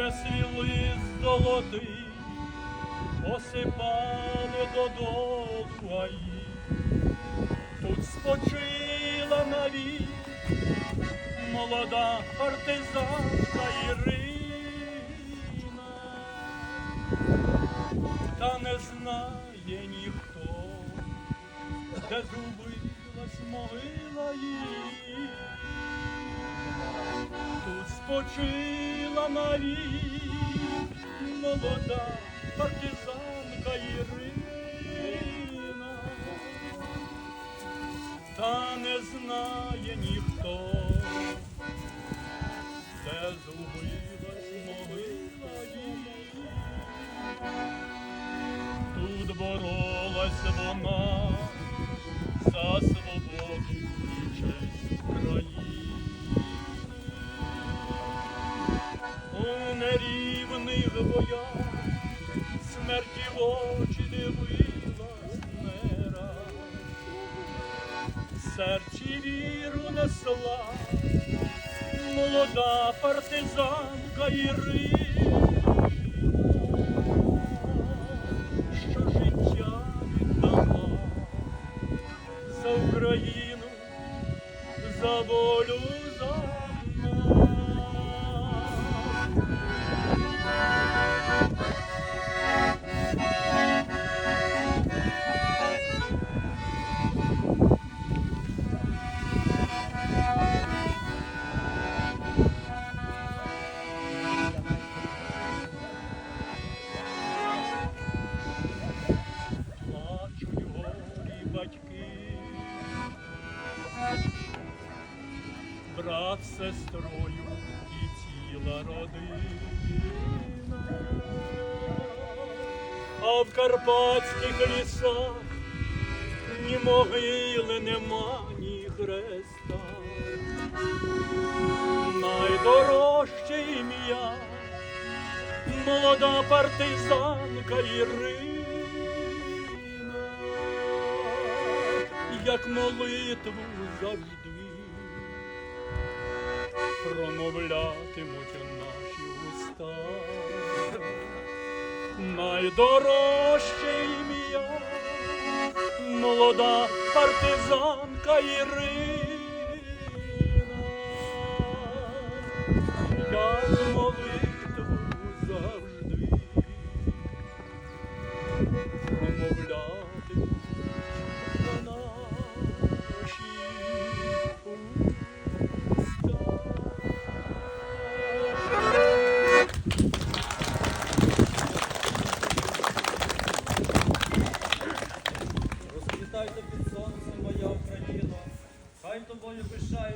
де свіли золоти, осипали додолу гаї. Тут спочила навік молода партизанка Ірина, та не знає ніхто, де згубилась могила її. Тут спочила навік молода партизанка Ірина, та не знає ніхто, де згубилась нерівних боях смерті в очі дивилась не раз. Серці віру несла молода партизанка Ірина, що життя віддала за Україну, за волю брат сестрою і ціла родина, а в карпатських лісах ні могили нема, ні хреста, найдорожче ім'я молода партизанка Ірина, як молитву завжди промовлятимуть наші уста. Найдорожче ім'я, молода партизанка Ірина, тобою пишаються